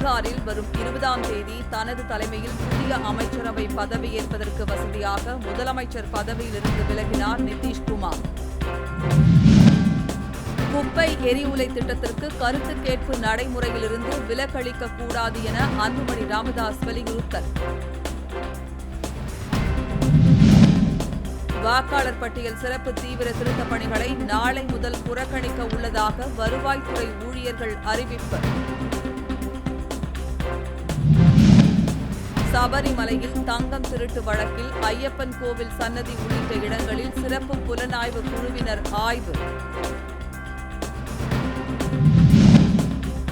பீகாரில் வரும் இருபதாம் தேதி தனது தலைமையில் புதிய அமைச்சரவை பதவியேற்பதற்கு வசதியாக முதலமைச்சர் பதவியிலிருந்து விலகினார் நிதிஷ்குமார் குப்பை எரிவுலை திட்டத்திற்கு கருத்து கேட்பு நடைமுறையிலிருந்து விலக்களிக்க கூடாது என அன்புமணி ராமதாஸ் வலியுறுத்தல். வாக்காளர் பட்டியல் சிறப்பு தீவிர திருத்தப் பணிகளை நாளை முதல் புறக்கணிக்க உள்ளதாக வருவாய்த்துறை ஊழியர்கள் அறிவிப்பு. சபரிமலையில் தங்கம் திருட்டு வழக்கில் ஐயப்பன் கோவில் சன்னதி உள்ளிட்ட இடங்களில் சிறப்பு புலனாய்வு குழுவினர் ஆய்வு.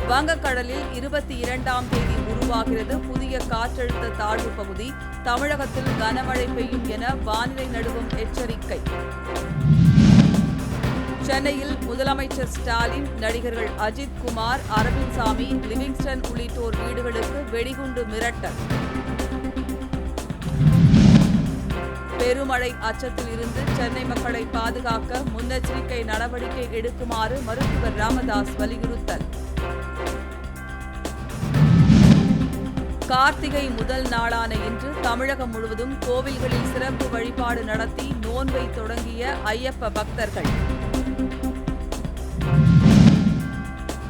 வங்கக்கடலில் இருபத்தி இரண்டாம் தேதி உருவாகிறது புதிய காற்றழுத்த தாழ்வு பகுதி. தமிழகத்தில் கனமழை பெய்யும் என வானிலை நடுவம் எச்சரிக்கை. சென்னையில் முதலமைச்சர் ஸ்டாலின் நடிகர்கள் அஜித் குமார் அரவிந்த் சாமி லிவிங்ஸ்டன் உள்ளிட்டோர் வீடுகளுக்கு வெடிகுண்டு மிரட்டல். பெருமழை அச்சத்தில் இருந்து சென்னை மக்களை பாதுகாக்க முன்னெச்சரிக்கை நடவடிக்கை எடுக்குமாறு மருத்துவர் ராமதாஸ் வலியுறுத்தல். கார்த்திகை முதல் நாளான இன்று தமிழகம் முழுவதும் கோவில்களில் சிறப்பு வழிபாடு நடத்தி நோன்பை தொடங்கிய ஐயப்ப பக்தர்கள்.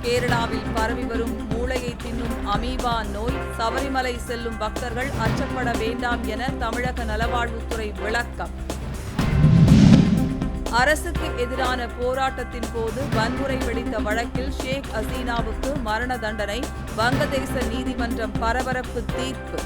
கேரளாவில் பரவி வரும் மூளையை தின்னும் அமீபா நோய் சபரிமலை செல்லும் பக்தர்கள் அச்சப்பட வேண்டாம் என தமிழக நலவாழ்வுத்துறை விளக்கம். அரசுக்கு எதிரான போராட்டத்தின் போது வன்முறை வெடித்த வழக்கில் ஷேக் ஹசீனாவுக்கு மரண தண்டனை வங்கதேச நீதிமன்றம் பரபரப்பு தீர்ப்பு.